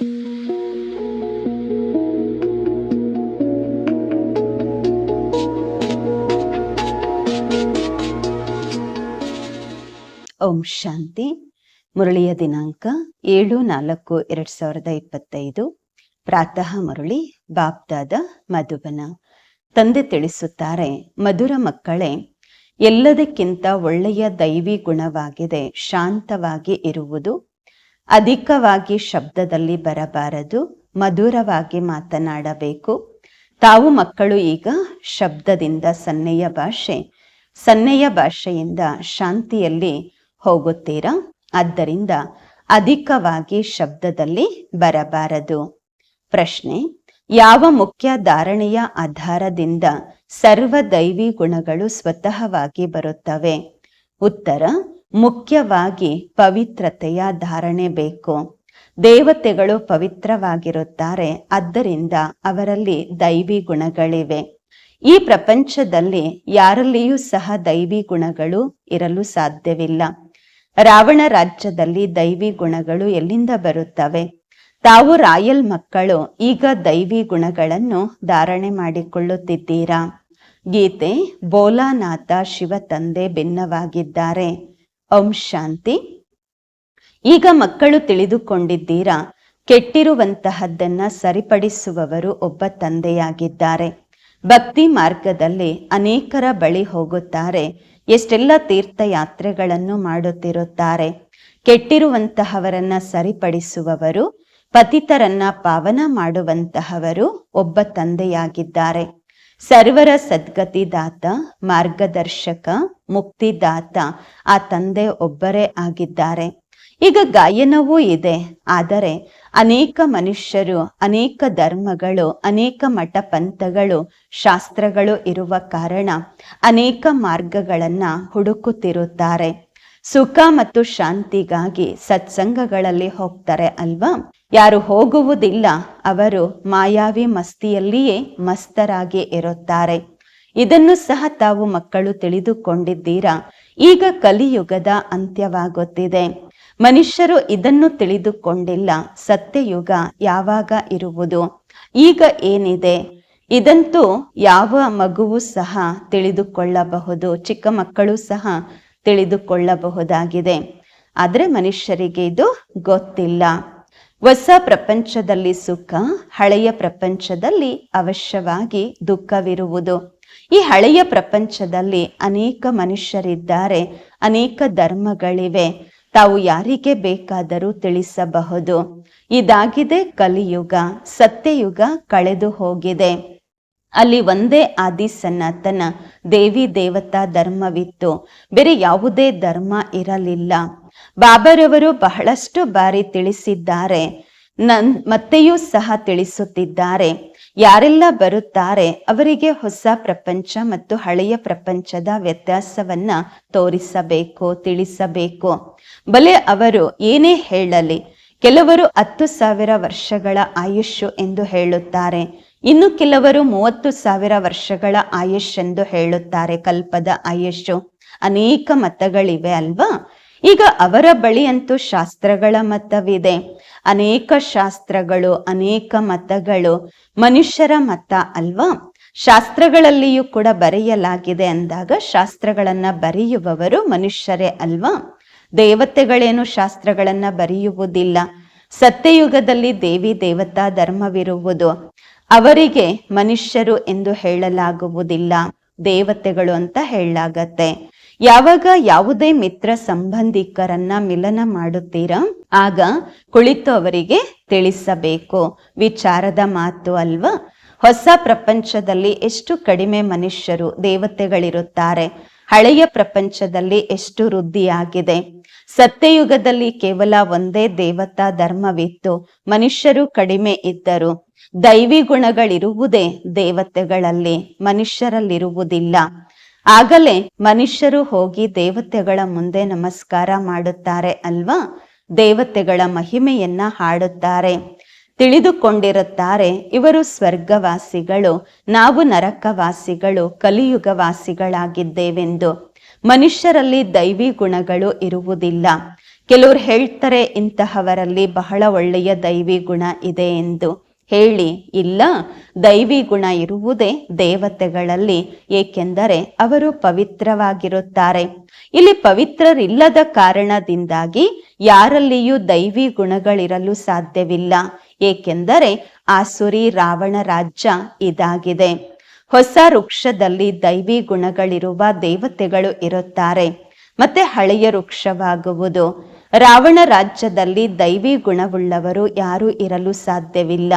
ಓಂ ಶಾಂತಿ. ಮುರಳಿಯ ದಿನಾಂಕ ಏಳು ನಾಲ್ಕು ಎರಡ್ ಸಾವಿರದ ಇಪ್ಪತ್ತೈದು. ಪ್ರಾತಃ ಮುರಳಿ ಬಾಬ್ದಾದ ಮಧುಬನ. ತಂದೆ ತಿಳಿಸುತ್ತಾರೆ, ಮಧುರ ಮಕ್ಕಳೇ, ಎಲ್ಲದಕ್ಕಿಂತ ಒಳ್ಳೆಯ ದೈವಿ ಗುಣವಾಗಿದೆ, ಶಾಂತವಾಗಿ ಇರುವುದು ಅಧಿಕವಾಗಿ ಶಬ್ದದಲ್ಲಿ ಬರಬಾರದು, ಮಧುರವಾಗಿ ಮಾತನಾಡಬೇಕು. ತಾವು ಮಕ್ಕಳು ಈಗ ಶಬ್ದದಿಂದ ಸನ್ನೆಯ ಭಾಷೆ, ಸನ್ನೆಯ ಭಾಷೆಯಿಂದ ಶಾಂತಿಯಲ್ಲಿ ಹೋಗುತ್ತೀರಾ? ಆದ್ದರಿಂದ ಅಧಿಕವಾಗಿ ಶಬ್ದದಲ್ಲಿ ಬರಬಾರದು. ಪ್ರಶ್ನೆ, ಯಾವ ಮುಖ್ಯ ಧಾರಣೆಯ ಆಧಾರದಿಂದ ಸರ್ವ ದೈವಿ ಗುಣಗಳು ಸ್ವತಃವಾಗಿ ಬರುತ್ತವೆ? ಉತ್ತರ ಮುಖ್ಯವಾಗಿ ಪವಿತ್ರತೆಯ ಧಾರಣೆ ಬೇಕು. ದೇವತೆಗಳು ಪವಿತ್ರವಾಗಿರುತ್ತಾರೆ, ಆದ್ದರಿಂದ ಅವರಲ್ಲಿ ದೈವಿ ಗುಣಗಳಿವೆ. ಈ ಪ್ರಪಂಚದಲ್ಲಿ ಯಾರಲ್ಲಿಯೂ ಸಹ ದೈವಿ ಗುಣಗಳು ಇರಲು ಸಾಧ್ಯವಿಲ್ಲ. ರಾವಣ ರಾಜ್ಯದಲ್ಲಿ ದೈವಿ ಗುಣಗಳು ಎಲ್ಲಿಂದ ಬರುತ್ತವೆ? ತಾವು ರಾಯಲ್ ಮಕ್ಕಳು, ಈಗ ದೈವಿ ಗುಣಗಳನ್ನು ಧಾರಣೆ ಮಾಡಿಕೊಳ್ಳುತ್ತಿದ್ದೀರಾ? ಗೀತೆ ಬೋಲಾನಾಥ ಶಿವ ತಂದೆ ಭಿನ್ನವಾಗಿದ್ದಾರೆ. ಓಂ ಶಾಂತಿ. ಈಗ ಮಕ್ಕಳು ತಿಳಿದುಕೊಂಡಿದ್ದೀರಾ, ಕೆಟ್ಟಿರುವಂತಹದ್ದನ್ನ ಸರಿಪಡಿಸುವವರು ಒಬ್ಬ ತಂದೆಯಾಗಿದ್ದಾರೆ. ಭಕ್ತಿ ಮಾರ್ಗದಲ್ಲಿ ಅನೇಕರ ಬಳಿ ಹೋಗುತ್ತಾರೆ, ಎಷ್ಟೆಲ್ಲ ತೀರ್ಥಯಾತ್ರೆಗಳನ್ನು ಮಾಡುತ್ತಿರುತ್ತಾರೆ. ಕೆಟ್ಟಿರುವಂತಹವರನ್ನ ಸರಿಪಡಿಸುವವರು, ಪತಿತರನ್ನ ಪಾವನ ಮಾಡುವಂತಹವರು ಒಬ್ಬ ತಂದೆಯಾಗಿದ್ದಾರೆ. ಸರ್ವರ ಸದ್ಗತಿದಾತ, ಮಾರ್ಗದರ್ಶಕ, ಮುಕ್ತಿದಾತ, ಆ ತಂದೆ ಒಬ್ಬರೇ ಆಗಿದ್ದಾರೆ. ಈಗ ಗಾಯನವೂ ಇದೆ. ಆದರೆ ಅನೇಕ ಮನುಷ್ಯರು, ಅನೇಕ ಧರ್ಮಗಳು, ಅನೇಕ ಮಠ ಪಂಥಗಳು ಶಾಸ್ತ್ರಗಳು ಇರುವ ಕಾರಣ ಅನೇಕ ಮಾರ್ಗಗಳನ್ನ ಹುಡುಕುತ್ತಿರುತ್ತಾರೆ. ಸುಖ ಮತ್ತು ಶಾಂತಿಗಾಗಿ ಸತ್ಸಂಗಗಳಲ್ಲಿ ಹೋಗ್ತಾರೆ ಅಲ್ವಾ? ಯಾರು ಹೋಗುವುದಿಲ್ಲ, ಅವರು ಮಾಯಾವಿ ಮಸ್ತಿಯಲ್ಲಿಯೇ ಮಸ್ತರಾಗಿ ಇರುತ್ತಾರೆ. ಇದನ್ನು ಸಹ ತಾವು ಮಕ್ಕಳು ತಿಳಿದುಕೊಂಡಿದ್ದೀರಾ? ಈಗ ಕಲಿಯುಗದ ಅಂತ್ಯವಾಗುತ್ತಿದೆ. ಮನುಷ್ಯರು ಇದನ್ನು ತಿಳಿದುಕೊಂಡಿಲ್ಲ, ಸತ್ಯಯುಗ ಯಾವಾಗ ಇರುವುದು? ಈಗ ಏನಿದೆ? ಇದಂತೂ ಯಾವ ಮಗುವು ಸಹ ತಿಳಿದುಕೊಳ್ಳಬಹುದು, ಚಿಕ್ಕ ಮಕ್ಕಳು ಸಹ ತಿಳಿದುಕೊಳ್ಳಬಹುದಾಗಿದೆ. ಆದರೆ ಮನುಷ್ಯರಿಗೆ ಇದು ಗೊತ್ತಿಲ್ಲ. ಹೊಸ ಪ್ರಪಂಚದಲ್ಲಿ ಸುಖ, ಹಳೆಯ ಪ್ರಪಂಚದಲ್ಲಿ ಅವಶ್ಯವಾಗಿ ದುಃಖವಿರುವುದು. ಈ ಹಳೆಯ ಪ್ರಪಂಚದಲ್ಲಿ ಅನೇಕ ಮನುಷ್ಯರಿದ್ದಾರೆ, ಅನೇಕ ಧರ್ಮಗಳಿವೆ. ತಾವು ಯಾರಿಗೆ ಬೇಕಾದರೂ ತಿಳಿಸಬಹುದು. ಇದಾಗಿದೆ ಕಲಿಯುಗ, ಸತ್ಯಯುಗ ಕಳೆದು ಹೋಗಿದೆ. ಅಲ್ಲಿ ಒಂದೇ ಆದಿ ಸನಾತನ, ದೇವಿ ದೇವತಾ ಧರ್ಮವಿತ್ತು. ಬೇರೆ ಯಾವುದೇ ಧರ್ಮ ಇರಲಿಲ್ಲ. ಬಾಬರವರು ಬಹಳಷ್ಟು ಬಾರಿ ತಿಳಿಸಿದ್ದಾರೆ. ನನ್ ಮತ್ತೆಯೂ ಸಹ ತಿಳಿಸುತ್ತಿದ್ದಾರೆ. ಯಾರೆಲ್ಲ ಬರುತ್ತಾರೆ ಅವರಿಗೆ ಹೊಸ ಪ್ರಪಂಚ ಮತ್ತು ಹಳೆಯ ಪ್ರಪಂಚದ ವ್ಯತ್ಯಾಸವನ್ನ ತೋರಿಸಬೇಕು, ತಿಳಿಸಬೇಕು. ಬಲೆ ಅವರು ಏನೇ ಹೇಳಲಿ, ಕೆಲವರು ಹತ್ತು ಸಾವಿರ ವರ್ಷಗಳ ಆಯುಷ್ ಎಂದು ಹೇಳುತ್ತಾರೆ. ಇನ್ನು ಕೆಲವರು ಮೂವತ್ತು ಸಾವಿರ ವರ್ಷಗಳ ಆಯುಷ್ ಎಂದು ಹೇಳುತ್ತಾರೆ ಕಲ್ಪದ ಆಯುಷ್ ಅನೇಕ ಮತಗಳಿವೆ ಅಲ್ವಾ? ಈಗ ಅವರ ಬಳಿ ಅಂತೂ ಶಾಸ್ತ್ರಗಳ ಮತವಿದೆ. ಅನೇಕ ಶಾಸ್ತ್ರಗಳು, ಅನೇಕ ಮತಗಳು ಮನುಷ್ಯರ ಮತ ಅಲ್ವಾ? ಶಾಸ್ತ್ರಗಳಲ್ಲಿಯೂ ಕೂಡ ಬರೆಯಲಾಗಿದೆ ಅಂದಾಗ ಶಾಸ್ತ್ರಗಳನ್ನ ಬರೆಯುವವರು ಮನುಷ್ಯರೇ ಅಲ್ವಾ? ದೇವತೆಗಳೇನು ಶಾಸ್ತ್ರಗಳನ್ನ ಬರೆಯುವುದಿಲ್ಲ. ಸತ್ಯಯುಗದಲ್ಲಿ ದೇವಿ ದೇವತಾ ಧರ್ಮವಿರುವುದು. ಅವರಿಗೆ ಮನುಷ್ಯರು ಎಂದು ಹೇಳಲಾಗುವುದಿಲ್ಲ. ದೇವತೆಗಳು ಅಂತ ಹೇಳಲಾಗತ್ತೆ. ಯಾವಾಗ ಯಾವುದೇ ಮಿತ್ರ ಸಂಬಂಧಿಕರನ್ನ ಮಿಲನ ಮಾಡುತ್ತೀರಾ? ಆಗ ಕುಳಿತು ಅವರಿಗೆ ತಿಳಿಸಬೇಕು. ವಿಚಾರದ ಮಾತು ಅಲ್ವಾ? ಹೊಸ ಪ್ರಪಂಚದಲ್ಲಿ ಎಷ್ಟು ಕಡಿಮೆ ಮನುಷ್ಯರು, ದೇವತೆಗಳಿರುತ್ತಾರೆ. ಹಳೆಯ ಪ್ರಪಂಚದಲ್ಲಿ ಎಷ್ಟು ವೃದ್ಧಿಯಾಗಿದೆ. ಸತ್ಯಯುಗದಲ್ಲಿ ಕೇವಲ ಒಂದೇ ದೇವತಾ ಧರ್ಮವಿತ್ತು. ಮನುಷ್ಯರು ಕಡಿಮೆ ಇದ್ದರು. ದೈವಿ ಗುಣಗಳಿರುವುದೇ ದೇವತೆಗಳಲ್ಲಿ, ಮನುಷ್ಯರಲ್ಲಿರುವುದಿಲ್ಲ. ಆಗಲೇ ಮನುಷ್ಯರು ಹೋಗಿ ದೇವತೆಗಳ ಮುಂದೆ ನಮಸ್ಕಾರ ಮಾಡುತ್ತಾರೆ ಅಲ್ವಾ? ದೇವತೆಗಳ ಮಹಿಮೆಯನ್ನ ಹಾಡುತ್ತಾರೆ. ತಿಳಿದುಕೊಂಡಿರುತ್ತಾರೆ, ಇವರು ಸ್ವರ್ಗವಾಸಿಗಳು, ನಾವು ನರಕವಾಸಿಗಳು, ಕಲಿಯುಗವಾಸಿಗಳಾಗಿದ್ದೇವೆಂದು. ಮನುಷ್ಯರಲ್ಲಿ ದೈವಿ ಗುಣಗಳು ಇರುವುದಿಲ್ಲ. ಕೆಲವರು ಹೇಳ್ತಾರೆ, ಇಂತಹವರಲ್ಲಿ ಬಹಳ ಒಳ್ಳೆಯ ದೈವಿ ಗುಣ ಇದೆ ಎಂದು. ಹೇಳಿ, ಇಲ್ಲ, ದೈವಿ ಗುಣ ಇರುವುದೇ ದೇವತೆಗಳಲ್ಲಿ, ಏಕೆಂದರೆ ಅವರು ಪವಿತ್ರವಾಗಿರುತ್ತಾರೆ. ಇಲ್ಲಿ ಪವಿತ್ರರಿಲ್ಲದ ಕಾರಣದಿಂದಾಗಿ ಯಾರಲ್ಲಿಯೂ ದೈವಿ ಗುಣಗಳಿರಲು ಸಾಧ್ಯವಿಲ್ಲ. ಏಕೆಂದರೆ ಆಸುರಿ ರಾವಣ ರಾಜ್ಯ ಇದಾಗಿದೆ. ಹೊಸ ವೃಕ್ಷದಲ್ಲಿ ದೈವಿ ಗುಣಗಳಿರುವ ದೇವತೆಗಳು ಇರುತ್ತಾರೆ. ಮತ್ತೆ ಹಳೆಯ ವೃಕ್ಷವಾಗುವುದು. ರಾವಣ ರಾಜ್ಯದಲ್ಲಿ ದೈವಿ ಗುಣವುಳ್ಳವರು ಯಾರೂ ಇರಲು ಸಾಧ್ಯವಿಲ್ಲ.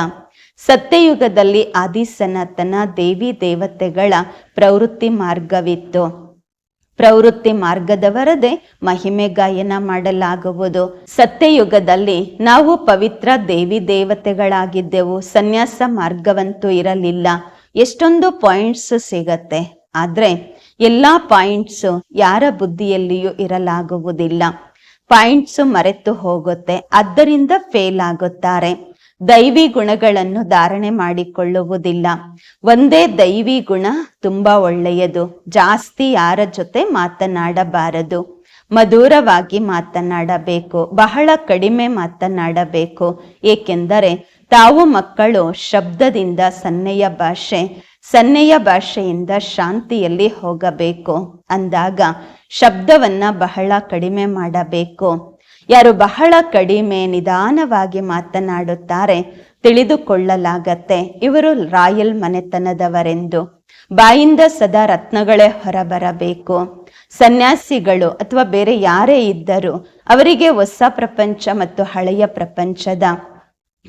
ಸತ್ಯಯುಗದಲ್ಲಿ ಆದಿಸನಾತನ ದೇವಿ ದೇವತೆಗಳ ಪ್ರವೃತ್ತಿ ಮಾರ್ಗವಿತ್ತು. ಪ್ರವೃತ್ತಿ ಮಾರ್ಗದವರದೇ ಮಹಿಮೆ ಗಾಯನ ಮಾಡಲಾಗುವುದು. ಸತ್ಯಯುಗದಲ್ಲಿ ನಾವು ಪವಿತ್ರ ದೇವಿ ದೇವತೆಗಳಾಗಿದ್ದೆವು. ಸನ್ಯಾಸ ಮಾರ್ಗವಂತೂ ಇರಲಿಲ್ಲ. ಎಷ್ಟೊಂದು ಪಾಯಿಂಟ್ಸ್ ಸಿಗತ್ತೆ. ಆದ್ರೆ ಎಲ್ಲಾ ಪಾಯಿಂಟ್ಸ್ ಯಾರ ಬುದ್ಧಿಯಲ್ಲಿಯೂ ಇರಲಾಗುವುದಿಲ್ಲ. ಪಾಯಿಂಟ್ಸ್ ಮರೆತು ಹೋಗುತ್ತೆ. ಆದ್ದರಿಂದ ಫೇಲ್ ಆಗುತ್ತಾರೆ. ದೈವಿ ಗುಣಗಳನ್ನು ಧಾರಣೆ ಮಾಡಿಕೊಳ್ಳುವುದಿಲ್ಲ. ಒಂದೇ ದೈವಿ ಗುಣ ತುಂಬಾ ಒಳ್ಳೆಯದು. ಜಾಸ್ತಿ ಯಾರ ಜೊತೆ ಮಾತನಾಡಬಾರದು. ಮಧುರವಾಗಿ ಮಾತನಾಡಬೇಕು. ಬಹಳ ಕಡಿಮೆ ಮಾತನಾಡಬೇಕು. ಏಕೆಂದರೆ ತಾವು ಮಕ್ಕಳು ಶಬ್ದದಿಂದ ಸನ್ನೆಯ ಭಾಷೆ, ಸನ್ನೆಯ ಭಾಷೆಯಿಂದ ಶಾಂತಿಯಲ್ಲಿ ಹೋಗಬೇಕು. ಅಂದಾಗ ಶಬ್ದವನ್ನ ಬಹಳ ಕಡಿಮೆ ಮಾಡಬೇಕು. ಯಾರು ಬಹಳ ಕಡಿಮೆ ನಿಧಾನವಾಗಿ ಮಾತನಾಡುತ್ತಾರೆ, ತಿಳಿದುಕೊಳ್ಳಲಾಗತ್ತೆ. ಇವರು ರಾಯಲ್ ಮನೆತನದವರೆಂದು. ಬಾಯಿಂದ ಸದಾ ರತ್ನಗಳೇ ಹೊರಬರಬೇಕು. ಸನ್ಯಾಸಿಗಳು ಅಥವಾ ಬೇರೆ ಯಾರೇ ಇದ್ದರೂ ಅವರಿಗೆ ಹೊಸ ಪ್ರಪಂಚ ಮತ್ತು ಹಳೆಯ ಪ್ರಪಂಚದ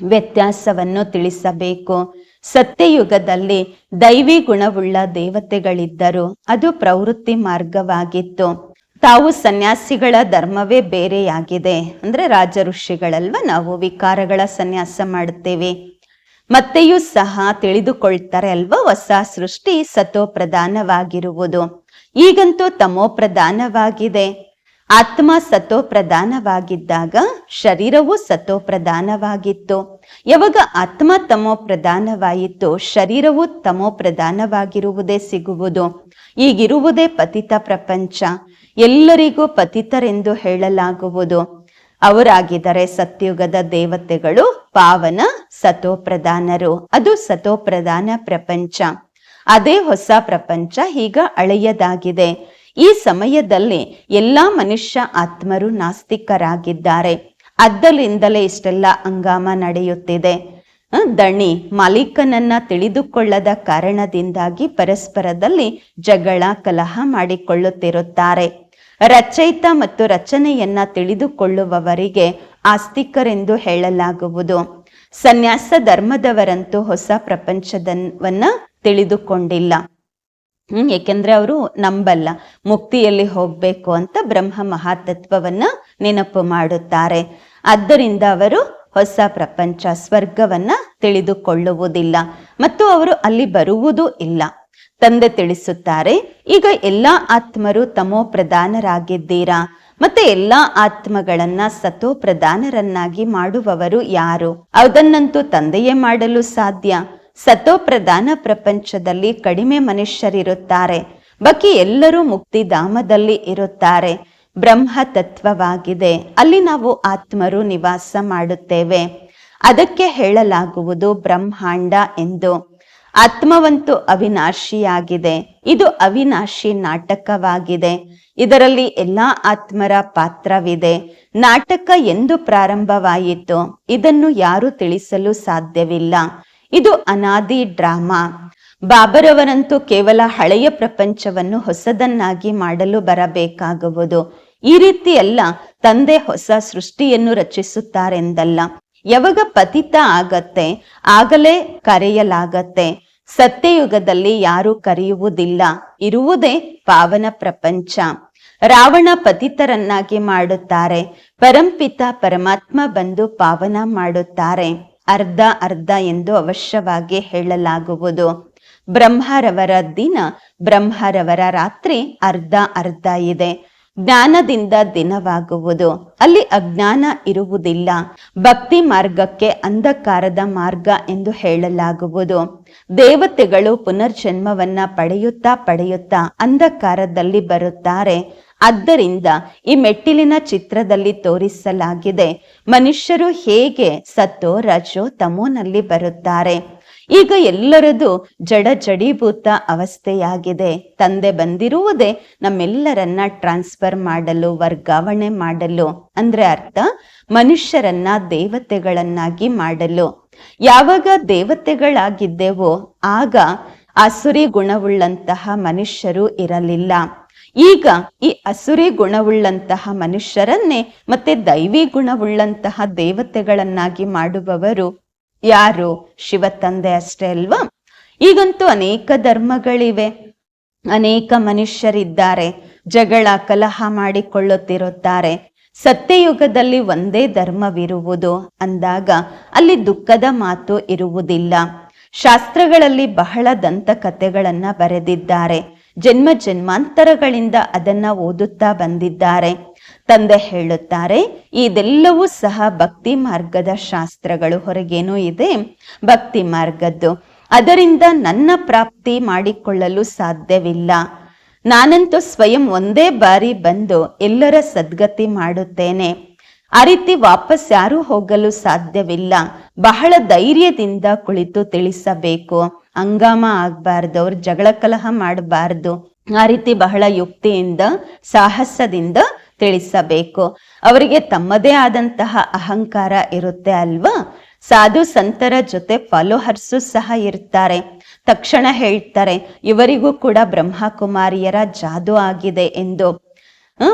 ವ್ಯತ್ಯಾಸವನ್ನು ತಿಳಿಸಬೇಕು. ಸತ್ಯಯುಗದಲ್ಲಿ ದೈವಿ ಗುಣವುಳ್ಳ ದೇವತೆಗಳಿದ್ದರು ಅದು ಪ್ರವೃತ್ತಿ ಮಾರ್ಗವಾಗಿತ್ತು. ತಾವು ಸನ್ಯಾಸಿಗಳ ಧರ್ಮವೇ ಬೇರೆಯಾಗಿದೆ. ಅಂದ್ರೆ ರಾಜ ಋಷಿಗಳಲ್ವ ನಾವು ವಿಕಾರಗಳ ಸನ್ಯಾಸ ಮಾಡುತ್ತೇವೆ. ಮತ್ತೆಯೂ ಸಹ ತಿಳಿದುಕೊಳ್ತಾರೆ ಅಲ್ವಾ ಹೊಸ ಸೃಷ್ಟಿ ಸತೋ ಪ್ರಧಾನವಾಗಿರುವುದು ಈಗಂತೂ ತಮೋ ಪ್ರಧಾನವಾಗಿದೆ ಆತ್ಮ ಸತೋ ಪ್ರಧಾನವಾಗಿದ್ದಾಗ ಶರೀರವು ಸತೋ ಪ್ರಧಾನವಾಗಿತ್ತು ಯಾವಾಗ ಆತ್ಮ ತಮೋ ಪ್ರಧಾನವಾಯಿತು ಶರೀರವು ತಮೋ ಪ್ರಧಾನವಾಗಿರುವುದೇ ಸಿಗುವುದು. ಈಗಿರುವುದೇ ಪತಿತ ಪ್ರಪಂಚ. ಎಲ್ಲರಿಗೂ ಪತಿತರೆಂದು ಹೇಳಲಾಗುವುದು. ಅವರಾಗಿದ್ದಾರೆ ಸತ್ಯುಗದ ದೇವತೆಗಳು ಪಾವನ ಸತೋಪ್ರಧಾನರು. ಅದು ಸತೋಪ್ರಧಾನ ಪ್ರಪಂಚ. ಅದೇ ಹೊಸ ಪ್ರಪಂಚ ಈಗ ಹಳೆಯದಾಗಿದೆ ಈ ಸಮಯದಲ್ಲಿ ಎಲ್ಲಾ ಮನುಷ್ಯ ಆತ್ಮರು ನಾಸ್ತಿಕರಾಗಿದ್ದಾರೆ. ಅದ್ದರಿಂದಲೇ ಇಷ್ಟೆಲ್ಲ ಹಂಗಾಮ ನಡೆಯುತ್ತಿದೆ. ದಣಿ, ಮಾಲೀಕನನ್ನ ತಿಳಿದುಕೊಳ್ಳದ ಕಾರಣದಿಂದಾಗಿ ಪರಸ್ಪರದಲ್ಲಿ ಜಗಳ, ಕಲಹ ಮಾಡಿಕೊಳ್ಳುತ್ತಿರುತ್ತಾರೆ. ರಚಯಿತ ಮತ್ತು ರಚನೆಯನ್ನ ತಿಳಿದುಕೊಳ್ಳುವವರಿಗೆ ಆಸ್ತಿಕರೆಂದು ಹೇಳಲಾಗುವುದು. ಸನ್ಯಾಸ ಧರ್ಮದವರಂತೂ ಹೊಸ ಪ್ರಪಂಚದವನ್ನ ತಿಳಿದುಕೊಂಡಿಲ್ಲ. ಹ್ಮ್, ಏಕೆಂದ್ರೆ ಅವರು ನಂಬಲ್ಲ. ಮುಕ್ತಿಯಲ್ಲಿ ಹೋಗ್ಬೇಕು ಅಂತ ಬ್ರಹ್ಮ ಮಹಾತತ್ವವನ್ನ ನೆನಪು ಮಾಡುತ್ತಾರೆ. ಆದ್ದರಿಂದ ಅವರು ಹೊಸ ಪ್ರಪಂಚ, ಸ್ವರ್ಗವನ್ನ ತಿಳಿದುಕೊಳ್ಳುವುದಿಲ್ಲ. ಮತ್ತು ಅವರು ಅಲ್ಲಿ ಬರುವುದೂ ಇಲ್ಲ. ತಂದೆ ತಿಳಿಸುತ್ತಾರೆ, ಈಗ ಎಲ್ಲಾ ಆತ್ಮರು ತಮೋ ಪ್ರಧಾನರಾಗಿದ್ದೀರಾ? ಮತ್ತೆ ಎಲ್ಲಾ ಆತ್ಮಗಳನ್ನ ಸತೋ ಪ್ರಧಾನರನ್ನಾಗಿ ಮಾಡುವವರು ಯಾರು? ಅದನ್ನಂತೂ ತಂದೆಯೇ ಮಾಡಲು ಸಾಧ್ಯ. ಸತೋ ಪ್ರಧಾನ ಪ್ರಪಂಚದಲ್ಲಿ ಕಡಿಮೆ ಮನುಷ್ಯರಿರುತ್ತಾರೆ. ಬಾಕಿ ಎಲ್ಲರೂ ಮುಕ್ತಿಧಾಮದಲ್ಲಿ ಇರುತ್ತಾರೆ. ಬ್ರಹ್ಮ ತತ್ವವಾಗಿದೆ ಅಲ್ಲಿ ನಾವು ಆತ್ಮರು ನಿವಾಸ ಮಾಡುತ್ತೇವೆ. ಅದಕ್ಕೆ ಹೇಳಲಾಗುವುದು ಬ್ರಹ್ಮಾಂಡ ಎಂದು. ಆತ್ಮವಂತೂ ಅವಿನಾಶಿಯಾಗಿದೆ. ಇದು ಅವಿನಾಶಿ ನಾಟಕವಾಗಿದೆ. ಇದರಲ್ಲಿ ಎಲ್ಲಾ ಆತ್ಮರ ಪಾತ್ರವಿದೆ. ನಾಟಕ ಎಂದು ಪ್ರಾರಂಭವಾಯಿತು. ಇದನ್ನು ಯಾರು ತಿಳಿಸಲು ಸಾಧ್ಯವಿಲ್ಲ. ಇದು ಅನಾದಿ ಡ್ರಾಮಾ. ಬಾಬರವರಂತೂ ಕೇವಲ ಹಳೆಯ ಪ್ರಪಂಚವನ್ನು ಹೊಸದನ್ನಾಗಿ ಮಾಡಲು ಬರಬೇಕಾಗುವುದು. ಈ ರೀತಿ ಎಲ್ಲ ತಂದೆ ಹೊಸ ಸೃಷ್ಟಿಯನ್ನು ರಚಿಸುತ್ತಾರೆಂದಲ್ಲ. ಯಾವಾಗ ಪತಿತ ಆಗತ್ತೆ, ಆಗಲೇ ಕರೆಯಲಾಗತ್ತೆ. ಸತ್ಯಯುಗದಲ್ಲಿ ಯಾರು ಕರೆಯುವುದಿಲ್ಲ. ಇರುವುದೇ ಪಾವನ ಪ್ರಪಂಚ. ರಾವಣ ಪತಿತರನ್ನಾಗಿ ಮಾಡುತ್ತಾರೆ. ಪರಂಪಿತ ಪರಮಾತ್ಮ ಬಂದು ಪಾವನ ಮಾಡುತ್ತಾರೆ. ಅರ್ಧ ಅರ್ಧ ಎಂದು ಅವಶ್ಯವಾಗಿ ಹೇಳಲಾಗುವುದು. ಬ್ರಹ್ಮರವರ ದಿನ, ಬ್ರಹ್ಮರವರ ರಾತ್ರಿ ಅರ್ಧ ಅರ್ಧ ಇದೆ. ಜ್ಞಾನದಿಂದ ದಿನವಾಗುವುದು. ಅಲ್ಲಿ ಅಜ್ಞಾನ ಇರುವುದಿಲ್ಲ. ಭಕ್ತಿ ಮಾರ್ಗಕ್ಕೆ ಅಂಧಕಾರದ ಮಾರ್ಗ ಎಂದು ಹೇಳಲಾಗುವುದು. ದೇವತೆಗಳು ಪುನರ್ಜನ್ಮವನ್ನ ಪಡೆಯುತ್ತಾ ಪಡೆಯುತ್ತಾ ಅಂಧಕಾರದಲ್ಲಿ ಬರುತ್ತಾರೆ. ಆದ್ದರಿಂದ ಈ ಮೆಟ್ಟಿಲಿನ ಚಿತ್ರದಲ್ಲಿ ತೋರಿಸಲಾಗಿದೆ ಮನುಷ್ಯರು ಹೇಗೆ ಸತ್ತೋ ರಜೋ ತಮೋನಲ್ಲಿ ಬರುತ್ತಾರೆ. ಈಗ ಎಲ್ಲರದು ಜಡ ಜಡೀಭೂತ ಅವಸ್ಥೆಯಾಗಿದೆ. ತಂದೆ ಬಂದಿರುವುದೇ ನಮ್ಮೆಲ್ಲರನ್ನ ಟ್ರಾನ್ಸ್ಫರ್ ಮಾಡಲು, ವರ್ಗಾವಣೆ ಮಾಡಲು, ಅಂದ್ರೆ ಅರ್ಥ ಮನುಷ್ಯರನ್ನ ದೇವತೆಗಳನ್ನಾಗಿ ಮಾಡಲು. ಯಾವಾಗ ದೇವತೆಗಳಾಗಿದ್ದೆವೋ ಆಗ ಅಸುರಿ ಗುಣವುಳ್ಳಂತಹ ಮನುಷ್ಯರು ಇರಲಿಲ್ಲ. ಈಗ ಈ ಅಸುರಿ ಗುಣವುಳ್ಳಂತಹ ಮನುಷ್ಯರನ್ನೇ ಮತ್ತೆ ದೈವಿ ಗುಣವುಳ್ಳಂತಹ ದೇವತೆಗಳನ್ನಾಗಿ ಮಾಡುವವರು ಯಾರು? ಶಿವ ತಂದೆ ಅಷ್ಟೇ ಅಲ್ವಾ? ಈಗಂತೂ ಅನೇಕ ಧರ್ಮಗಳಿವೆ. ಅನೇಕ ಮನುಷ್ಯರಿದ್ದಾರೆ. ಜಗಳ ಕಲಹ ಮಾಡಿಕೊಳ್ಳುತ್ತಿರುತ್ತಾರೆ. ಸತ್ಯಯುಗದಲ್ಲಿ ಒಂದೇ ಧರ್ಮವಿರುವುದು ಅಂದಾಗ ಅಲ್ಲಿ ದುಃಖದ ಮಾತು ಇರುವುದಿಲ್ಲ. ಶಾಸ್ತ್ರಗಳಲ್ಲಿ ಬಹಳ ದಂತಕಥೆಗಳನ್ನ ಬರೆದಿದ್ದಾರೆ. ಜನ್ಮ ಜನ್ಮಾಂತರಗಳಿಂದ ಅದನ್ನ ಓದುತ್ತಾ ಬಂದಿದ್ದಾರೆ. ತಂದೆ ಹೇಳುತ್ತಾರೆ, ಇದೆಲ್ಲವೂ ಸಹ ಭಕ್ತಿ ಮಾರ್ಗದ ಶಾಸ್ತ್ರಗಳು ಹೊರಗೇನೂ ಇದೆ. ಭಕ್ತಿ ಮಾರ್ಗದ್ದು. ಅದರಿಂದ ನನ್ನ ಪ್ರಾಪ್ತಿ ಮಾಡಿಕೊಳ್ಳಲು ಸಾಧ್ಯವಿಲ್ಲ. ನಾನಂತೂ ಸ್ವಯಂ ಒಂದೇ ಬಾರಿ ಬಂದು ಎಲ್ಲರ ಸದ್ಗತಿ ಮಾಡುತ್ತೇನೆ. ಆ ರೀತಿ ವಾಪಸ್ ಯಾರೂ ಹೋಗಲು ಸಾಧ್ಯವಿಲ್ಲ. ಬಹಳ ಧೈರ್ಯದಿಂದ ಕುಳಿತು ತಿಳಿಸಬೇಕು. ಹಂಗಾಮ ಆಗ್ಬಾರ್ದು, ಅವ್ರು ಜಗಳ ಕಲಹ ಮಾಡಬಾರ್ದು. ಆ ರೀತಿ ಬಹಳ ಯುಕ್ತಿಯಿಂದ, ಸಾಹಸದಿಂದ ತಿಳಿಸಬೇಕು. ಅವರಿಗೆ ತಮ್ಮದೇ ಆದಂತಹ ಅಹಂಕಾರ ಇರುತ್ತೆ ಅಲ್ವಾ? ಸಾಧು ಸಂತರ ಜೊತೆ ಫಾಲೋಹರ್ಸು ಸಹ ಇರ್ತಾರೆ. ತಕ್ಷಣ ಹೇಳ್ತಾರೆ, ಇವರಿಗೂ ಕೂಡ ಬ್ರಹ್ಮಕುಮಾರಿಯರ ಜಾದು ಆಗಿದೆ ಎಂದು.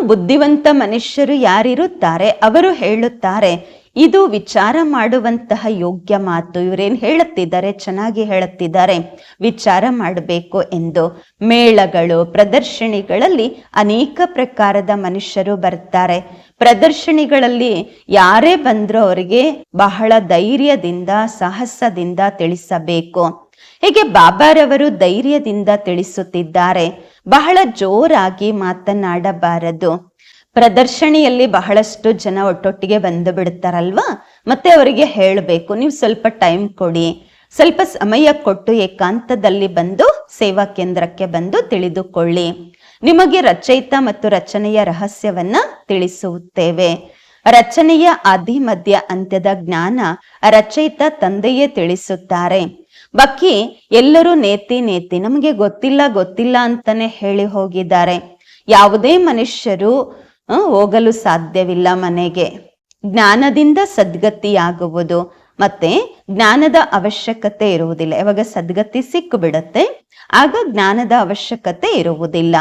ಬುದ್ಧಿವಂತ ಮನುಷ್ಯರು ಯಾರಿರುತ್ತಾರೆ? ಅವರು ಹೇಳುತ್ತಾರೆ, ಇದು ವಿಚಾರ ಮಾಡುವಂತಹ ಯೋಗ್ಯ ಮಾತು. ಇವರೇನ್ ಹೇಳುತ್ತಿದ್ದಾರೆ? ಚೆನ್ನಾಗಿ ಹೇಳುತ್ತಿದ್ದಾರೆ. ವಿಚಾರ ಮಾಡಬೇಕು ಎಂದು. ಮೇಳಗಳು, ಪ್ರದರ್ಶಿನಿಗಳಲ್ಲಿ ಅನೇಕ ಪ್ರಕಾರದ ಮನುಷ್ಯರು ಬರ್ತಾರೆ. ಪ್ರದರ್ಶಿನಿಗಳಲ್ಲಿ ಯಾರೇ ಬಂದರೂ ಅವರಿಗೆ ಬಹಳ ಧೈರ್ಯದಿಂದ, ಸಾಹಸದಿಂದ ತಿಳಿಸಬೇಕು. ಹೀಗೆ ಬಾಬಾರವರು ಧೈರ್ಯದಿಂದ ತಿಳಿಸುತ್ತಿದ್ದಾರೆ. ಬಹಳ ಜೋರಾಗಿ ಮಾತನಾಡಬಾರದು. ಪ್ರದರ್ಶನಿಯಲ್ಲಿ ಬಹಳಷ್ಟು ಜನ ಒಟ್ಟೊಟ್ಟಿಗೆ ಬಂದು ಬಿಡ್ತಾರಲ್ವಾ? ಮತ್ತೆ ಅವರಿಗೆ ಹೇಳಬೇಕು, ನೀವು ಸ್ವಲ್ಪ ಟೈಮ್ ಕೊಡಿ. ಸ್ವಲ್ಪ ಸಮಯ ಕೊಟ್ಟು ಏಕಾಂತದಲ್ಲಿ ಬಂದು, ಸೇವಾ ಕೇಂದ್ರಕ್ಕೆ ಬಂದು ತಿಳಿದುಕೊಳ್ಳಿ. ನಿಮಗೆ ರಚಯಿತ ಮತ್ತು ರಚನೆಯ ರಹಸ್ಯವನ್ನ ತಿಳಿಸುತ್ತೇವೆ. ರಚನೆಯ ಆದಿ ಮಧ್ಯ ಅಂತ್ಯದ ಜ್ಞಾನ ರಚಯಿತ ತಂದೆಯೇ ತಿಳಿಸುತ್ತಾರೆ. ಬಾಕಿ ಎಲ್ಲರೂ ನೇತಿ ನೇತಿ, ನಮಗೆ ಗೊತ್ತಿಲ್ಲ ಗೊತ್ತಿಲ್ಲ ಅಂತಾನೆ ಹೇಳಿ ಹೋಗಿದ್ದಾರೆ. ಯಾವುದೇ ಮನುಷ್ಯರು ಹೋಗಲು ಸಾಧ್ಯವಿಲ್ಲ ಮನೆಗೆ. ಜ್ಞಾನದಿಂದ ಸದ್ಗತಿಯಾಗುವುದು. ಮತ್ತೆ ಜ್ಞಾನದ ಅವಶ್ಯಕತೆ ಇರುವುದಿಲ್ಲ. ಯಾವಾಗ ಸದ್ಗತಿ ಸಿಕ್ಕು ಬಿಡುತ್ತೆ ಆಗ ಜ್ಞಾನದ ಅವಶ್ಯಕತೆ ಇರುವುದಿಲ್ಲ.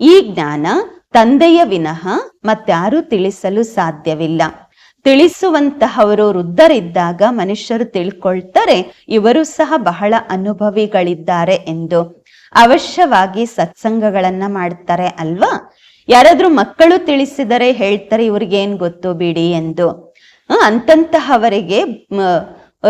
ಈ ಜ್ಞಾನ ತಂದೆಯ ವಿನಃ ಮತ್ತಾರು ತಿಳಿಸಲು ಸಾಧ್ಯವಿಲ್ಲ. ತಿಳಿಸುವಂತಹವರು ವೃದ್ಧರಿದ್ದಾಗ ಮನುಷ್ಯರು ತಿಳ್ಕೊಳ್ತಾರೆ, ಇವರು ಸಹ ಬಹಳ ಅನುಭವಿಗಳಿದ್ದಾರೆ ಎಂದು. ಅವಶ್ಯವಾಗಿ ಸತ್ಸಂಗಗಳನ್ನ ಮಾಡ್ತಾರೆ ಅಲ್ವಾ? ಯಾರಾದ್ರೂ ಮಕ್ಕಳು ತಿಳಿಸಿದರೆ ಹೇಳ್ತಾರೆ ಇವ್ರಿಗೆ ಏನ್ ಗೊತ್ತು ಬಿಡಿ ಎಂದು. ಅಂತಂತಹವರಿಗೆ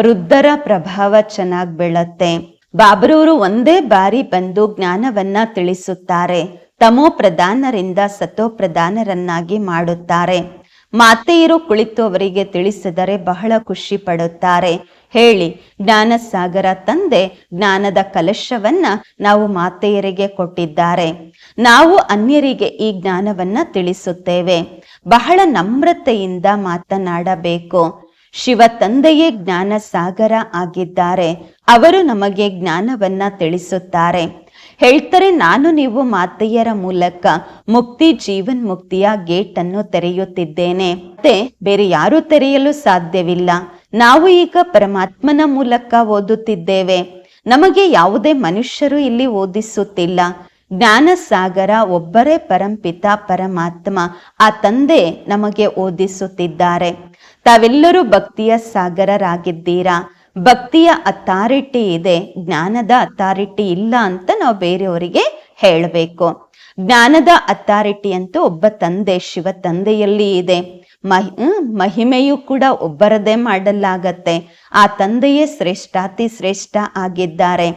ವೃದ್ಧರ ಪ್ರಭಾವ ಚೆನ್ನಾಗಿ ಬೀಳತ್ತೆ. ಬಾಬ್ರೂರು ಒಂದೇ ಬಾರಿ ಬಂದು ಜ್ಞಾನವನ್ನ ತಿಳಿಸುತ್ತಾರೆ. ತಮೋ ಪ್ರಧಾನರಿಂದ ಸತೋ ಪ್ರಧಾನರನ್ನಾಗಿ ಮಾಡುತ್ತಾರೆ. ಮಾತೆಯರು ಕುಳಿತು ಅವರಿಗೆ ತಿಳಿಸಿದರೆ ಬಹಳ ಖುಷಿ ಪಡುತ್ತಾರೆ. ಹೇಳಿ, ಜ್ಞಾನಸಾಗರ ತಂದೆ ಜ್ಞಾನದ ಕಲಶವನ್ನ ನಾವು ಮಾತೆಯರಿಗೆ ಕೊಟ್ಟಿದ್ದಾರೆ. ನಾವು ಅನ್ಯರಿಗೆ ಈ ಜ್ಞಾನವನ್ನ ತಿಳಿಸುತ್ತೇವೆ. ಬಹಳ ನಮ್ರತೆಯಿಂದ ಮಾತನಾಡಬೇಕು. ಶಿವ ತಂದೆಯೇ ಜ್ಞಾನ ಆಗಿದ್ದಾರೆ. ಅವರು ನಮಗೆ ಜ್ಞಾನವನ್ನ ತಿಳಿಸುತ್ತಾರೆ. ಹೇಳ್ತಾರೆ, ನಾನು ನೀವು ಮಾತೆಯರ ಮೂಲಕ ಮುಕ್ತಿ, ಜೀವನ್ ಮುಕ್ತಿಯ ಗೇಟ್ ಅನ್ನು ತೆರೆಯುತ್ತಿದ್ದೇನೆ. ಮತ್ತೆ ಬೇರೆ ಯಾರು ತೆರೆಯಲು ಸಾಧ್ಯವಿಲ್ಲ. ನಾವು ಈಗ ಪರಮಾತ್ಮನ ಮೂಲಕ ಓದುತ್ತಿದ್ದೇವೆ. ನಮಗೆ ಯಾವುದೇ ಮನುಷ್ಯರು ಇಲ್ಲಿ ಓದಿಸುತ್ತಿಲ್ಲ. ಜ್ಞಾನ ಸಾಗರ ಒಬ್ಬರೇ ಪರಂಪಿತ ಪರಮಾತ್ಮ, ಆ ತಂದೆ ನಮಗೆ ಓದಿಸುತ್ತಿದ್ದಾರೆ. ತಾವೆಲ್ಲರೂ ಭಕ್ತಿಯ ಸಾಗರರಾಗಿದ್ದೀರಾ? ಭಕ್ತಿಯ ಅಥಾರಿಟಿ ಇದೆ ಜ್ಞಾನದ ಅಥಾರಿಟಿ ಇಲ್ಲ ಅಂತ ನಾವು ಬೇರೆಯವರಿಗೆ ಹೇಳಬೇಕು. ಜ್ಞಾನದ ಅಥಾರಿಟಿ ಅಂತೂ ಒಬ್ಬ ತಂದೆ ಶಿವ ತಂದೆಯಲ್ಲಿ ಇದೆ. ಮಹಿ ಹ್ಮ್, ಮಹಿಮೆಯೂ ಕೂಡ ಒಬ್ಬರದೇ ಮಾಡಲಾಗತ್ತೆ. ಆ ತಂದೆಯೇ ಶ್ರೇಷ್ಠಾತಿ ಶ್ರೇಷ್ಠ ಆಗಿದ್ದಾರೆ.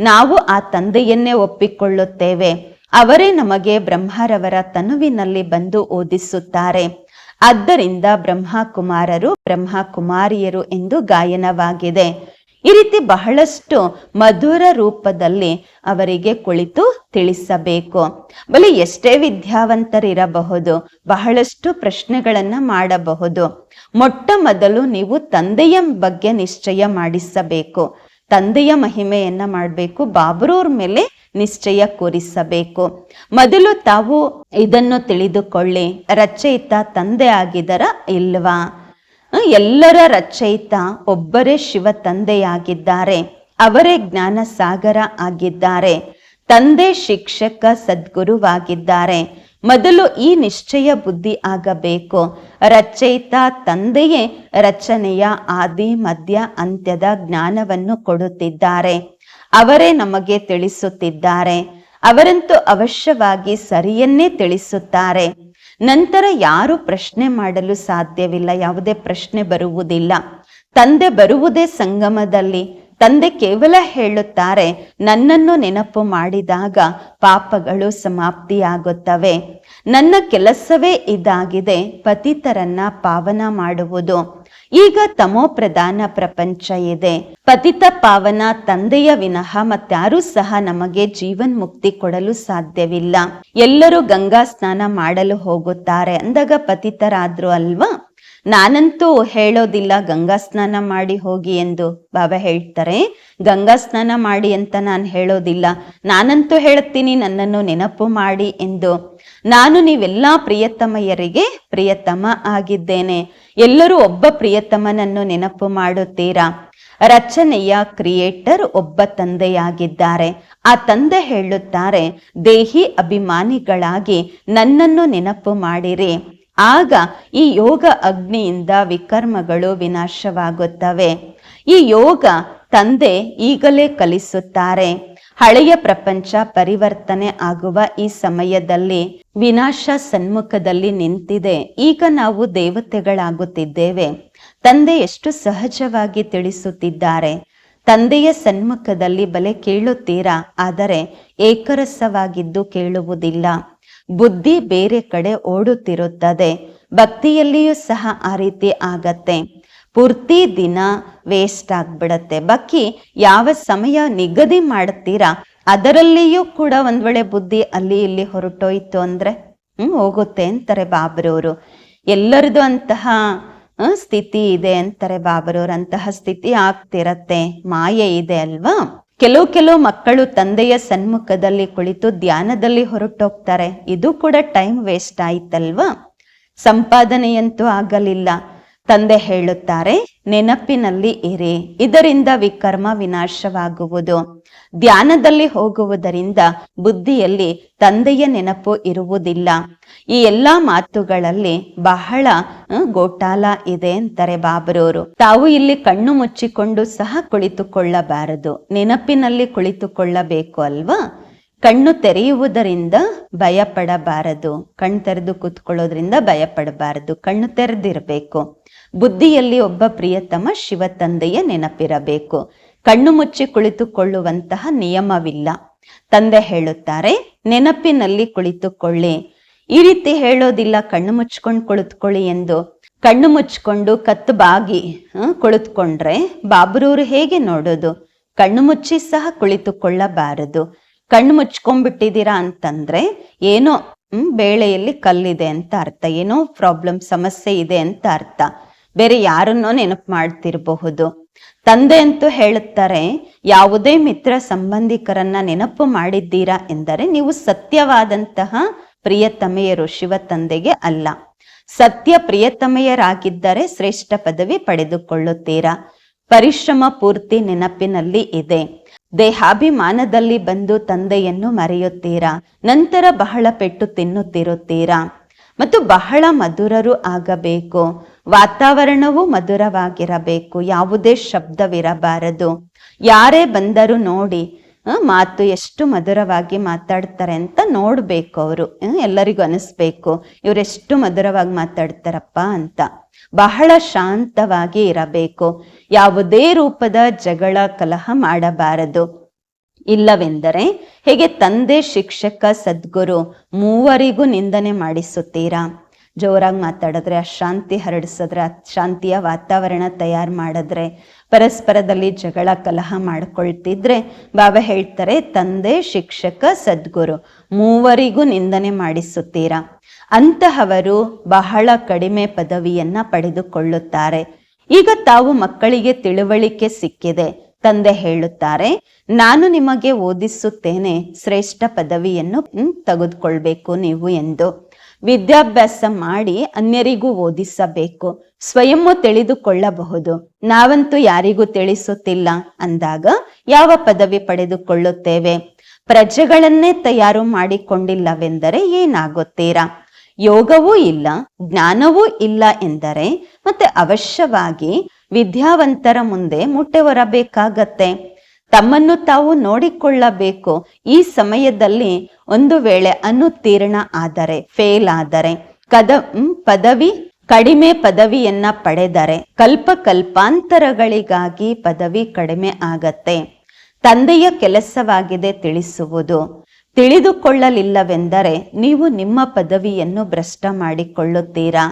ನಾವು ಆ ತಂದೆಯನ್ನೇ ಒಪ್ಪಿಕೊಳ್ಳುತ್ತೇವೆ. ಅವರೇ ನಮಗೆ ಬ್ರಹ್ಮರವರ ತನುವಿನಲ್ಲಿ ಬಂದು ಓದಿಸುತ್ತಾರೆ. ಆದ್ದರಿಂದ ಬ್ರಹ್ಮಕುಮಾರರು ಬ್ರಹ್ಮಕುಮಾರಿಯರು ಎಂದು ಗಾಯನವಾಗಿದೆ. ಈ ರೀತಿ ಬಹಳಷ್ಟು ಮಧುರ ರೂಪದಲ್ಲಿ ಅವರಿಗೆ ಕುಳಿತು ತಿಳಿಸಬೇಕು. ಬಲಿ ಎಷ್ಟೇ ವಿದ್ಯಾವಂತರಿರಬಹುದು, ಬಹಳಷ್ಟು ಪ್ರಶ್ನೆಗಳನ್ನ ಮಾಡಬಹುದು. ಮೊಟ್ಟ ಮೊದಲು ನೀವು ತಂದೆಯ ಬಗ್ಗೆ ನಿಶ್ಚಯ ಮಾಡಿಸಬೇಕು. ತಂದೆಯ ಮಹಿಮೆಯನ್ನ ಮಾಡಬೇಕು, ಬಾಬ್ರೂರ್ ಮೇಲೆ ನಿಶ್ಚಯ ಕೂರಿಸಬೇಕು. ಮೊದಲು ತಾವು ಇದನ್ನು ತಿಳಿದುಕೊಳ್ಳಿ, ರಚಯಿತ ತಂದೆ ಆಗಿದರ ಇಲ್ವಾ? ಎಲ್ಲರ ರಚಯಿತ ಒಬ್ಬರೇ ಶಿವ ತಂದೆಯಾಗಿದ್ದಾರೆ, ಅವರೇ ಜ್ಞಾನ ಸಾಗರ ಆಗಿದ್ದಾರೆ, ತಂದೆ ಶಿಕ್ಷಕ ಸದ್ಗುರುವಾಗಿದ್ದಾರೆ ಮೊದಲು ಈ ನಿಶ್ಚಯ ಬುದ್ಧಿ ಆಗಬೇಕು. ರಚಯಿತ ತಂದೆಯೇ ರಚನೆಯ ಆದಿ, ಮಧ್ಯ, ಅಂತ್ಯದ ಜ್ಞಾನವನ್ನು ಕೊಡುತ್ತಿದ್ದಾರೆ. ಅವರೇ ನಮಗೆ ತಿಳಿಸುತ್ತಿದ್ದಾರೆ. ಅವರಂತೂ ಅವಶ್ಯವಾಗಿ ಸರಿಯನ್ನೇ ತಿಳಿಸುತ್ತಾರೆ. ನಂತರ ಯಾರು ಪ್ರಶ್ನೆ ಮಾಡಲು ಸಾಧ್ಯವಿಲ್ಲ, ಯಾವುದೇ ಪ್ರಶ್ನೆ ಬರುವುದಿಲ್ಲ. ತಂದೆ ಬರುವುದೇ ಸಂಗಮದಲ್ಲಿ ತಂದೆ ಕೇವಲ ಹೇಳುತ್ತಾರೆ, ನನ್ನನ್ನು ನೆನಪು ಮಾಡಿದಾಗ ಪಾಪಗಳು ಸಮಾಪ್ತಿಯಾಗುತ್ತವೆ. ನನ್ನ ಕೆಲಸವೇ ಇದಾಗಿದೆ, ಪತಿತರನ್ನ ಪಾವನ ಮಾಡುವುದು. ಈಗ ತಮೋ ಪ್ರಧಾನ ಪ್ರಪಂಚ ಇದೆ. ಪತಿತ ಪಾವನ ತಂದೆಯ ವಿನಃ ಮತ್ತಾರೂ ಸಹ ನಮಗೆ ಜೀವನ್ ಮುಕ್ತಿ ಕೊಡಲು ಸಾಧ್ಯವಿಲ್ಲ. ಎಲ್ಲರೂ ಗಂಗಾ ಸ್ನಾನ ಮಾಡಲು ಹೋಗುತ್ತಾರೆ. ಅಂದಾಗ ಪತಿತರಾದ್ರು ಅಲ್ವಾ? ನಾನಂತೂ ಹೇಳೋದಿಲ್ಲ, ಗಂಗಾ ಸ್ನಾನ ಮಾಡಿ ಹೋಗಿ ಎಂದು ಬಾಬಾ ಹೇಳ್ತಾರೆ. ಗಂಗಾ ಸ್ನಾನ ಮಾಡಿ ಅಂತ ನಾನು ಹೇಳೋದಿಲ್ಲ. ನಾನಂತೂ ಹೇಳುತ್ತೀನಿ ನನ್ನನ್ನು ನೆನಪು ಮಾಡಿ ಎಂದು. ನಾನು ನೀವೆಲ್ಲ ಪ್ರಿಯತಮಯ್ಯರಿಗೆ ಪ್ರಿಯತಮ ಆಗಿದ್ದೇನೆ. ಎಲ್ಲರೂ ಒಬ್ಬ ಪ್ರಿಯತಮನನ್ನು ನೆನಪು ಮಾಡುತ್ತೀರಾ? ರಚನೆಯ ಕ್ರಿಯೇಟರ್ ಒಬ್ಬ ತಂದೆಯಾಗಿದ್ದಾರೆ. ಆ ತಂದೆ ಹೇಳುತ್ತಾರೆ, ದೇಹಿ ಅಭಿಮಾನಿಗಳಾಗಿ ನನ್ನನ್ನು ನೆನಪು ಮಾಡಿರಿ. ಆಗ ಈ ಯೋಗ ಅಗ್ನಿಯಿಂದ ವಿಕರ್ಮಗಳು ವಿನಾಶವಾಗುತ್ತವೆ. ಈ ಯೋಗ ತಂದೆ ಈಗಲೇ ಕಲಿಸುತ್ತಾರೆ. ಹಳೆಯ ಪ್ರಪಂಚ ಪರಿವರ್ತನೆ ಆಗುವ ಈ ಸಮಯದಲ್ಲಿ ವಿನಾಶ ಸನ್ಮುಖದಲ್ಲಿ ನಿಂತಿದೆ. ಈಗ ನಾವು ದೇವತೆಗಳಾಗುತ್ತಿದ್ದೇವೆ. ತಂದೆ ಎಷ್ಟು ಸಹಜವಾಗಿ ತಿಳಿಸುತ್ತಿದ್ದಾರೆ. ತಂದೆಯ ಸನ್ಮುಖದಲ್ಲಿ ಬಲೆ ಕೇಳುತ್ತೀರಾ? ಆದರೆ ಏಕರಸವಾಗಿದ್ದು ಕೇಳುವುದಿಲ್ಲ. ಬುದ್ಧಿ ಬೇರೆ ಕಡೆ ಓಡುತ್ತಿರುತ್ತದೆ, ಭಕ್ತಿಯಲ್ಲಿಯೂ ಸಹ ಆ ರೀತಿ ಆಗತ್ತೆ. ಪೂರ್ತಿ ದಿನ ವೇಸ್ಟ್ ಆಗ್ಬಿಡತ್ತೆ. ಬಕ್ಕಿ, ಯಾವ ಸಮಯ ನಿಗದಿ ಮಾಡ್ತೀರಾ, ಅದರಲ್ಲಿಯೂ ಕೂಡ ಒಂದ್ ವೇಳೆ ಬುದ್ಧಿ ಅಲ್ಲಿ ಇಲ್ಲಿ ಹೊರಟೋಯ್ತು ಅಂದ್ರೆ, ಹ್ಮ್, ಹೋಗುತ್ತೆ ಅಂತಾರೆ ಬಾಬರವರು ಎಲ್ಲರದು ಅಂತಹ ಸ್ಥಿತಿ ಇದೆ ಅಂತಾರೆ ಬಾಬರವ್ರ ಅಂತಹ ಸ್ಥಿತಿ ಆಗ್ತಿರತ್ತೆ. ಮಾಯೆ ಇದೆ ಅಲ್ವಾ? ಕೆಲವು ಕೆಲವು ಮಕ್ಕಳು ತಂದೆಯ ಸನ್ಮುಖದಲ್ಲಿ ಕುಳಿತು ಧ್ಯಾನದಲ್ಲಿ ಹೊರಟೋಗ್ತಾರೆ. ಇದು ಕೂಡ ಟೈಮ್ ವೇಸ್ಟ್ ಆಯ್ತಲ್ವಾ? ಸಂಪಾದನೆಯಂತೂ ಆಗಲಿಲ್ಲ. ತಂದೆ ಹೇಳುತ್ತಾರೆ, ನೆನಪಿನಲ್ಲಿ ಇರಿ, ಇದರಿಂದ ವಿಕರ್ಮ ವಿನಾಶವಾಗುವುದು. ಧ್ಯಾನದಲ್ಲಿ ಹೋಗುವುದರಿಂದ ಬುದ್ಧಿಯಲ್ಲಿ ತಂದೆಯ ನೆನಪು ಇರುವುದಿಲ್ಲ. ಈ ಎಲ್ಲಾ ಮಾತುಗಳಲ್ಲಿ ಬಹಳ ಗೋಟಾಲ ಇದೆ ಅಂತಾರೆ ಬಾಬರವರು ತಾವು ಇಲ್ಲಿ ಕಣ್ಣು ಮುಚ್ಚಿಕೊಂಡು ಸಹ ಕುಳಿತುಕೊಳ್ಳಬಾರದು. ನೆನಪಿನಲ್ಲಿ ಕುಳಿತುಕೊಳ್ಳಬೇಕು ಅಲ್ವಾ? ಕಣ್ಣು ತೆರೆಯುವುದರಿಂದ ಭಯಪಡಬಾರದು. ಕಣ್ಣು ತೆರೆದು ಕೂತ್ಕೊಳ್ಳೋದ್ರಿಂದ ಭಯ ಪಡಬಾರದು ಕಣ್ಣು ತೆರೆದಿರಬೇಕು. ಬುದ್ಧಿಯಲ್ಲಿ ಒಬ್ಬ ಪ್ರಿಯತಮ ಶಿವ ತಂದೆಯ ನೆನಪಿರಬೇಕು. ಕಣ್ಣು ಮುಚ್ಚಿ ಕುಳಿತುಕೊಳ್ಳುವಂತಹ ನಿಯಮವಿಲ್ಲ. ತಂದೆ ಹೇಳುತ್ತಾರೆ, ನೆನಪಿನಲ್ಲಿ ಕುಳಿತುಕೊಳ್ಳಿ. ಈ ರೀತಿ ಹೇಳೋದಿಲ್ಲ, ಕಣ್ಣು ಮುಚ್ಕೊಂಡು ಕುಳಿತುಕೊಳ್ಳಿ ಎಂದು. ಕಣ್ಣು ಮುಚ್ಕೊಂಡು ಕತ್ತು ಬಾಗಿ ಕುಳಿತುಕೊಂಡ್ರೆ ಬಾಬ್ರೂರು ಹೇಗೆ ನೋಡೋದು? ಕಣ್ಣು ಮುಚ್ಚಿ ಸಹ ಕುಳಿತುಕೊಳ್ಳಬಾರದು. ಕಣ್ಣು ಮುಚ್ಕೊಂಡ್ಬಿಟ್ಟಿದ್ದೀರಾ ಅಂತಂದ್ರೆ ಏನೋ ಬೇಳೆಯಲ್ಲಿ ಕಲ್ಲಿದೆ ಅಂತ ಅರ್ಥ, ಏನೋ ಪ್ರಾಬ್ಲಮ್ ಸಮಸ್ಯೆ ಇದೆ ಅಂತ ಅರ್ಥ. ಬೇರೆ ಯಾರನ್ನೋ ನೆನಪು ಮಾಡ್ತಿರಬಹುದು. ತಂದೆ ಅಂತೂ ಹೇಳುತ್ತಾರೆ, ಯಾವುದೇ ಮಿತ್ರ ಸಂಬಂಧಿಕರನ್ನ ನೆನಪು ಮಾಡಿದ್ದೀರಾ ಎಂದರೆ ನೀವು ಸತ್ಯವಾದಂತಹ ಪ್ರಿಯತಮೆಯರು ಶಿವ ತಂದೆಗೆ ಅಲ್ಲ. ಸತ್ಯ ಪ್ರಿಯತಮೆಯರಾಗಿದ್ದರೆ ಶ್ರೇಷ್ಠ ಪದವಿ ಪಡೆದುಕೊಳ್ಳುತ್ತೀರಾ? ಪರಿಶ್ರಮ ಪೂರ್ತಿ ನೆನಪಿನಲ್ಲಿ ಇದೆ. ದೇಹಾಭಿಮಾನದಲ್ಲಿ ಬಂದು ತಂದೆಯನ್ನು ಮರೆಯುತ್ತೀರಾ? ನಂತರ ಬಹಳ ಪೆಟ್ಟು ತಿನ್ನುತ್ತಿರುತ್ತೀರಾ? ಮತ್ತು ಬಹಳ ಮಧುರರು ಆಗಬೇಕು. ವಾತಾವರಣವು ಮಧುರವಾಗಿರಬೇಕು. ಯಾವುದೇ ಶಬ್ದವಿರಬಾರದು. ಯಾರೇ ಬಂದರೂ ನೋಡಿ ಮಾತು ಎಷ್ಟು ಮಧುರವಾಗಿ ಮಾತಾಡ್ತಾರೆ ಅಂತ ನೋಡ್ಬೇಕು ಅವರು. ಎಲ್ಲರಿಗೂ ಅನಿಸ್ಬೇಕು ಇವರೆಷ್ಟು ಮಧುರವಾಗಿ ಮಾತಾಡ್ತಾರಪ್ಪ ಅಂತ. ಬಹಳ ಶಾಂತವಾಗಿ ಇರಬೇಕು. ಯಾವುದೇ ರೂಪದ ಜಗಳ, ಕಲಹ ಮಾಡಬಾರದು. ಇಲ್ಲವೆಂದರೆ ಹೇಗೆ ತಂದೆ, ಶಿಕ್ಷಕ, ಸದ್ಗುರು ಮೂವರಿಗೂ ನಿಂದನೆ ಮಾಡಿಸುತ್ತೀರಾ? ಜೋರಾಗಿ ಮಾತಾಡಿದ್ರೆ ಅಶಾಂತಿ ಹರಡಿಸಿದ್ರೆ ಶಾಂತಿಯ ವಾತಾವರಣ ತಯಾರು ಮಾಡಿದ್ರೆ, ಪರಸ್ಪರದಲ್ಲಿ ಜಗಳ ಕಲಹ ಮಾಡ್ಕೊಳ್ತಿದ್ರೆ, ಬಾಬಾ ಹೇಳ್ತಾರೆ, ತಂದೆ, ಶಿಕ್ಷಕ, ಸದ್ಗುರು, ಮೂವರಿಗೂ ನಿಂದನೆ ಮಾಡಿಸುತ್ತೀರಾ? ಅಂತಹವರು ಬಹಳ ಕಡಿಮೆ ಪದವಿಯನ್ನ ಪಡೆದುಕೊಳ್ಳುತ್ತಾರೆ. ಈಗ ತಾವು ಮಕ್ಕಳಿಗೆ ತಿಳುವಳಿಕೆ ಸಿಕ್ಕಿದೆ. ತಂದೆ ಹೇಳುತ್ತಾರೆ, ನಾನು ನಿಮಗೆ ಓದಿಸುತ್ತೇನೆ, ಶ್ರೇಷ್ಠ ಪದವಿಯನ್ನು ತೆಗೆದುಕೊಳ್ಬೇಕು ನೀವು ಎಂದು. ವಿದ್ಯಾಭ್ಯಾಸ ಮಾಡಿ ಅನ್ಯರಿಗೂ ಓದಿಸಬೇಕು. ಸ್ವಯಂ ತಿಳಿದುಕೊಳ್ಳಬಹುದು. ನಾವಂತೂ ಯಾರಿಗೂ ತಿಳಿಸುತ್ತಿಲ್ಲ ಅಂದಾಗ ಯಾವ ಪದವಿ ಪಡೆದುಕೊಳ್ಳುತ್ತೇವೆ? ಪ್ರಜೆಗಳನ್ನೇ ತಯಾರು ಮಾಡಿಕೊಂಡಿಲ್ಲವೆಂದರೆ ಏನಾಗುತ್ತೀರಾ? ಯೋಗವೂ ಇಲ್ಲ, ಜ್ಞಾನವೂ ಇಲ್ಲ ಎಂದರೆ ಮತ್ತೆ ಅವಶ್ಯವಾಗಿ ವಿದ್ಯಾವಂತರ ಮುಂದೆ ಮುಟ್ಟೆ ಹೊರಬೇಕಾಗತ್ತೆ. ತಮ್ಮನ್ನು ತಾವು ನೋಡಿಕೊಳ್ಳಬೇಕು. ಈ ಸಮಯದಲ್ಲಿ ಒಂದು ವೇಳೆ ಅನುತ್ತೀರ್ಣ ಆದರೆ ಫೇಲ್ ಆದರೆ, ಕದ ಪದವಿ, ಕಡಿಮೆ ಪದವಿಯನ್ನ ಪಡೆದರೆ ಕಲ್ಪ ಕಲ್ಪಾಂತರಗಳಿಗಾಗಿ ಪದವಿ ಕಡಿಮೆ ಆಗತ್ತೆ. ತಂದೆಯ ಕೆಲಸವಾಗಿದೆ ತಿಳಿಸುವುದು. ತಿಳಿದುಕೊಳ್ಳಲಿಲ್ಲವೆಂದರೆ ನೀವು ನಿಮ್ಮ ಪದವಿಯನ್ನು ಭ್ರಷ್ಟ ಮಾಡಿಕೊಳ್ಳುತ್ತೀರಾ?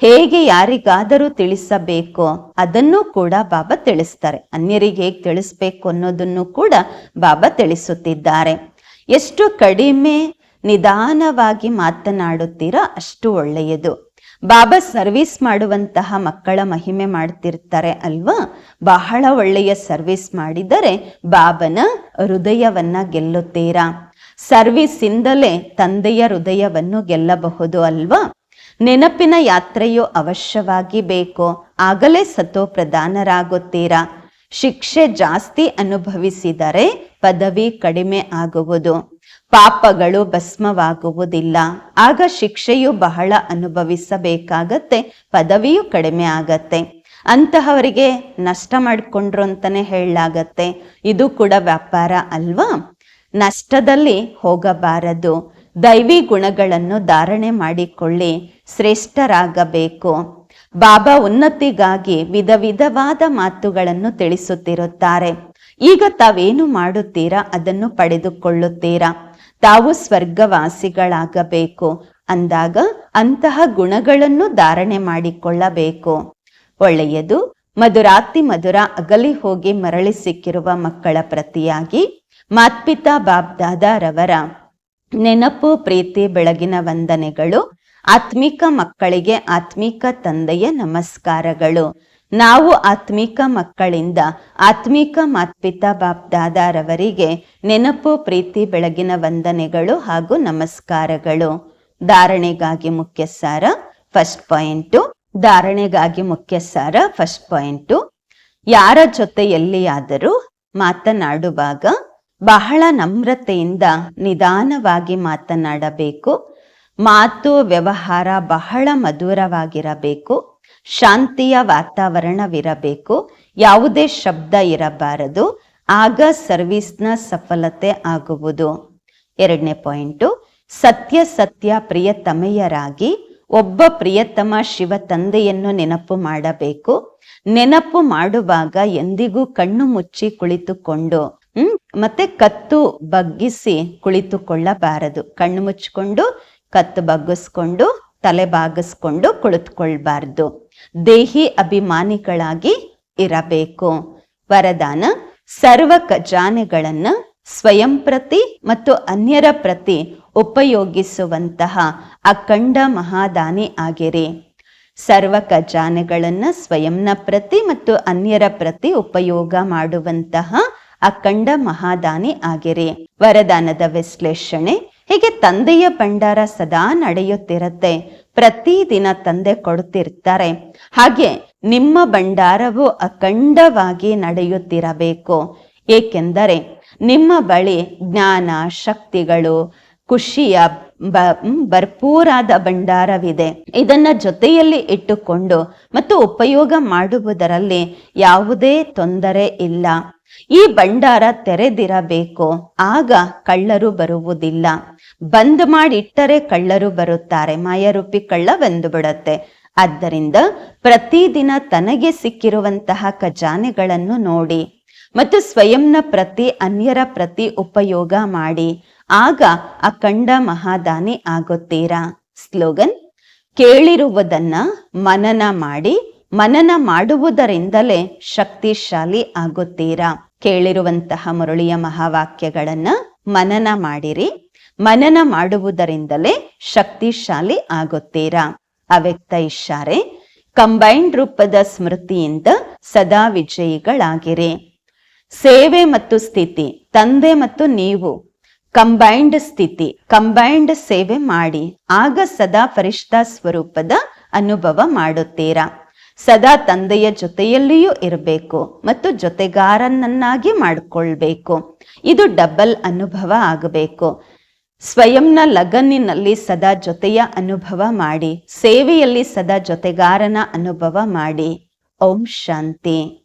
ಹೇಗೆ ಯಾರಿಗಾದರೂ ತಿಳಿಸಬೇಕು? ಅದನ್ನು ಕೂಡ ಬಾಬಾ ತಿಳಿಸ್ತಾರೆ. ಅನ್ಯರಿಗೆ ಹೇಗೆ ತಿಳಿಸ್ಬೇಕು ಅನ್ನೋದನ್ನು ಕೂಡ ಬಾಬಾ ತಿಳಿಸುತ್ತಿದ್ದಾರೆ. ಎಷ್ಟು ಕಡಿಮೆ ನಿಧಾನವಾಗಿ ಮಾತನಾಡುತ್ತೀರಾ ಅಷ್ಟು ಒಳ್ಳೆಯದು. ಬಾಬಾ ಸರ್ವಿಸ್ ಮಾಡುವಂತಹ ಮಕ್ಕಳ ಮಹಿಮೆ ಮಾಡ್ತಿರ್ತಾರೆ ಅಲ್ವಾ? ಬಹಳ ಒಳ್ಳೆಯ ಸರ್ವಿಸ್ ಮಾಡಿದರೆ ಬಾಬನ ಹೃದಯವನ್ನ ಗೆಲ್ಲುತ್ತೀರಾ? ಸರ್ವಿಸ್ ಇಂದಲೇ ತಂದೆಯ ಹೃದಯವನ್ನು ಗೆಲ್ಲಬಹುದು ಅಲ್ವಾ? ನೆನಪಿನ ಯಾತ್ರೆಯು ಅವಶ್ಯವಾಗಿ ಬೇಕು, ಆಗಲೇ ಸತೋ ಪ್ರಧಾನರಾಗುತ್ತೀರಾ? ಶಿಕ್ಷೆ ಜಾಸ್ತಿ ಅನುಭವಿಸಿದರೆ ಪದವಿ ಕಡಿಮೆ ಆಗುವುದು. ಪಾಪಗಳು ಭಸ್ಮವಾಗುವುದಿಲ್ಲ. ಆಗ ಶಿಕ್ಷೆಯು ಬಹಳ ಅನುಭವಿಸಬೇಕಾಗತ್ತೆ, ಪದವಿಯು ಕಡಿಮೆ ಆಗತ್ತೆ. ಅಂತಹವರಿಗೆ ನಷ್ಟ ಮಾಡಿಕೊಂಡ್ರು ಅಂತಾನೆ ಹೇಳಲಾಗತ್ತೆ. ಇದು ಕೂಡ ವ್ಯಾಪಾರ ಅಲ್ವಾ? ನಷ್ಟದಲ್ಲಿ ಹೋಗಬಾರದು. ದೈವಿ ಗುಣಗಳನ್ನು ಧಾರಣೆ ಮಾಡಿಕೊಳ್ಳಿ. ಶ್ರೇಷ್ಠರಾಗಬೇಕು. ಬಾಬಾ ಉನ್ನತಿಗಾಗಿ ವಿಧ ವಿಧವಾದ ಮಾತುಗಳನ್ನು ತಿಳಿಸುತ್ತಿರುತ್ತಾರೆ. ಈಗ ತಾವೇನು ಮಾಡುತ್ತೀರಾ? ಅದನ್ನು ಪಡೆದುಕೊಳ್ಳುತ್ತೀರಾ? ತಾವು ಸ್ವರ್ಗವಾಸಿಗಳಾಗಬೇಕು. ಅಂದಾಗ ಅಂತಹ ಗುಣಗಳನ್ನು ಧಾರಣೆ ಮಾಡಿಕೊಳ್ಳಬೇಕು. ಒಳ್ಳೆಯದು, ಮಧುರಾತಿ ಮಧುರ ಅಗಲಿ ಹೋಗಿ ಮರಳಿ ಸಿಕ್ಕಿರುವ ಮಕ್ಕಳ ಪ್ರತಿಯಾಗಿ ಮಾತ್ಪಿತಾ ಬಾಬ್ದಾದಾರವರ ನೆನಪು, ಪ್ರೀತಿ, ಬೆಳಗಿನ ವಂದನೆಗಳು ಆತ್ಮಿಕ ಮಕ್ಕಳಿಗೆ ಆತ್ಮಿಕ ತಂದೆಯ ನಮಸ್ಕಾರಗಳು. ನಾವು ಆತ್ಮಿಕ ಮಕ್ಕಳಿಂದ ಆತ್ಮಿಕ ಮಾತ್ಪಿತಾ ಬಾಪ್ದಾದಾರವರಿಗೆ ನೆನಪು, ಪ್ರೀತಿ, ಬೆಳಗಿನ ವಂದನೆಗಳು ಹಾಗೂ ನಮಸ್ಕಾರಗಳು. ಧಾರಣೆಗಾಗಿ ಮುಖ್ಯ ಸಾರ ಫಸ್ಟ್ ಪಾಯಿಂಟು. ಧಾರಣೆಗಾಗಿ ಮುಖ್ಯ ಸಾರ ಫಸ್ಟ್ ಪಾಯಿಂಟು. ಯಾರ ಜೊತೆ ಎಲ್ಲಿಯಾದರೂ ಮಾತನಾಡುವಾಗ ಬಹಳ ನಮ್ರತೆಯಿಂದ ನಿಧಾನವಾಗಿ ಮಾತನಾಡಬೇಕು. ಮಾತು, ವ್ಯವಹಾರ ಬಹಳ ಮಧುರವಾಗಿರಬೇಕು. ಶಾಂತಿಯ ವಾತಾವರಣವಿರಬೇಕು. ಯಾವುದೇ ಶಬ್ದ ಇರಬಾರದು. ಆಗ ಸರ್ವಿಸ್ನ ಸಫಲತೆ ಆಗುವುದು. ಎರಡನೇ ಪಾಯಿಂಟು, ಸತ್ಯ ಸತ್ಯ ಪ್ರಿಯತಮೆಯರಾಗಿ ಒಬ್ಬ ಪ್ರಿಯತಮ ಶಿವ ತಂದೆಯನ್ನು ನೆನಪು ಮಾಡಬೇಕು. ನೆನಪು ಮಾಡುವಾಗ ಎಂದಿಗೂ ಕಣ್ಣು ಮುಚ್ಚಿ ಕುಳಿತುಕೊಂಡು, ಹ್ಮ್, ಮತ್ತೆ ಕತ್ತು ಬಗ್ಗಿಸಿ ಕುಳಿತುಕೊಳ್ಳಬಾರದು. ಕಣ್ಣು ಮುಚ್ಕೊಂಡು ಕತ್ತು ಬಗ್ಗಿಸ್ಕೊಂಡು ತಲೆ ಬಾಗಿಸ್ಕೊಂಡು ಕುಳಿತುಕೊಳ್ಬಾರ್ದು. ದೇಹಿ ಅಭಿಮಾನಿಗಳಾಗಿ ಇರಬೇಕು. ವರದಾನ, ಸರ್ವ ಖಜಾನೆಗಳನ್ನ ಸ್ವಯಂ ಪ್ರತಿ ಮತ್ತು ಅನ್ಯರ ಪ್ರತಿ ಉಪಯೋಗಿಸುವಂತಹ ಅಖಂಡ ಮಹಾದಾನಿ ಆಗಿರಿ. ಸರ್ವ ಖಜಾನೆಗಳನ್ನ ಸ್ವಯಂನ ಪ್ರತಿ ಮತ್ತು ಅನ್ಯರ ಪ್ರತಿ ಉಪಯೋಗ ಮಾಡುವಂತಹ ಅಖಂಡ ಮಹಾದಾನಿ ಆಗಿರಿ. ವರದಾನದ ವಿಶ್ಲೇಷಣೆ ಹೀಗೆ ತಂದೆಯ ಭಂಡಾರ ಸದಾ ನಡೆಯುತ್ತಿರತ್ತೆ. ಪ್ರತಿದಿನ ತಂದೆ ಕೊಡುತ್ತಿರ್ತಾರೆ. ಹಾಗೆ ನಿಮ್ಮ ಭಂಡಾರವು ಅಖಂಡವಾಗಿ ನಡೆಯುತ್ತಿರಬೇಕು. ಏಕೆಂದರೆ ನಿಮ್ಮ ಬಳಿ ಜ್ಞಾನ, ಶಕ್ತಿಗಳು, ಖುಷಿಯ ಬ ಭರ್ಪೂರಾದ ಭಂಡಾರವಿದೆ. ಇದನ್ನ ಜೊತೆಯಲ್ಲಿ ಇಟ್ಟುಕೊಂಡು ಮತ್ತು ಉಪಯೋಗ ಮಾಡುವುದರಲ್ಲಿ ಯಾವುದೇ ತೊಂದರೆ ಇಲ್ಲ. ಈ ಭಂಡಾರ ತೆರೆದಿರಬೇಕು. ಆಗ ಕಳ್ಳರು ಬರುವುದಿಲ್ಲ. ಬಂದ್ ಮಾಡಿಟ್ಟರೆ ಕಳ್ಳರು ಬರುತ್ತಾರೆ, ಮಾಯರೂಪಿ ಕಳ್ಳ ಬಂದು ಬಿಡತ್ತೆ. ಆದ್ದರಿಂದ ಪ್ರತಿದಿನ ತನಗೆ ಸಿಕ್ಕಿರುವಂತಹ ಖಜಾನೆಗಳನ್ನು ನೋಡಿ ಮತ್ತು ಸ್ವಯಂನ ಪ್ರತಿ ಅನ್ಯರ ಪ್ರತಿ ಉಪಯೋಗ ಮಾಡಿ, ಆಗ ಅಖಂಡ ಮಹಾದಾನಿ ಆಗುತ್ತೀರಾ? ಸ್ಲೋಗನ್, ಕೇಳಿರುವುದನ್ನ ಮನನ ಮಾಡಿ, ಮನನ ಮಾಡುವುದರಿಂದಲೇ ಶಕ್ತಿಶಾಲಿ ಆಗುತ್ತೀರಾ? ಕೇಳಿರುವಂತಹ ಮುರಳಿಯ ಮಹಾವಾಕ್ಯಗಳನ್ನ ಮನನ ಮಾಡಿರಿ. ಮನನ ಮಾಡುವುದರಿಂದಲೇ ಶಕ್ತಿಶಾಲಿ ಆಗುತ್ತೀರಾ? ಅವ್ಯಕ್ತ ಇಶಾರೆ ಕಂಬೈನ್ಡ್ ರೂಪದ ಸ್ಮೃತಿಯಿಂದ ಸದಾ ವಿಜಯಿಗಳಾಗಿರಿ. ಸೇವೆ ಮತ್ತು ಸ್ಥಿತಿ, ತಂದೆ ಮತ್ತು ನೀವು, ಕಂಬೈನ್ಡ್ ಸ್ಥಿತಿ, ಕಂಬೈನ್ಡ್ ಸೇವೆ ಮಾಡಿ, ಆಗ ಸದಾ ಫರಿಷ್ಠಾ ಸ್ವರೂಪದ ಅನುಭವ ಮಾಡುತ್ತೀರಾ? ಸದಾ ತಂದೆಯ ಜೊತೆಯಲ್ಲಿಯೂ ಇರಬೇಕು ಮತ್ತು ಜೊತೆಗಾರನನ್ನಾಗಿ ಮಾಡಿಕೊಳ್ಬೇಕು. ಇದು ಡಬಲ್ ಅನುಭವ ಆಗಬೇಕು. ಸ್ವಯಂನ ಲಗನ್ನಿನಲ್ಲಿ ಸದಾ ಜೊತೆಯ ಅನುಭವ ಮಾಡಿ ಸೇವೆಯಲ್ಲಿ ಸದಾ ಜೊತೆಗಾರನ ಅನುಭವ ಮಾಡಿ. ಓಂ ಶಾಂತಿ.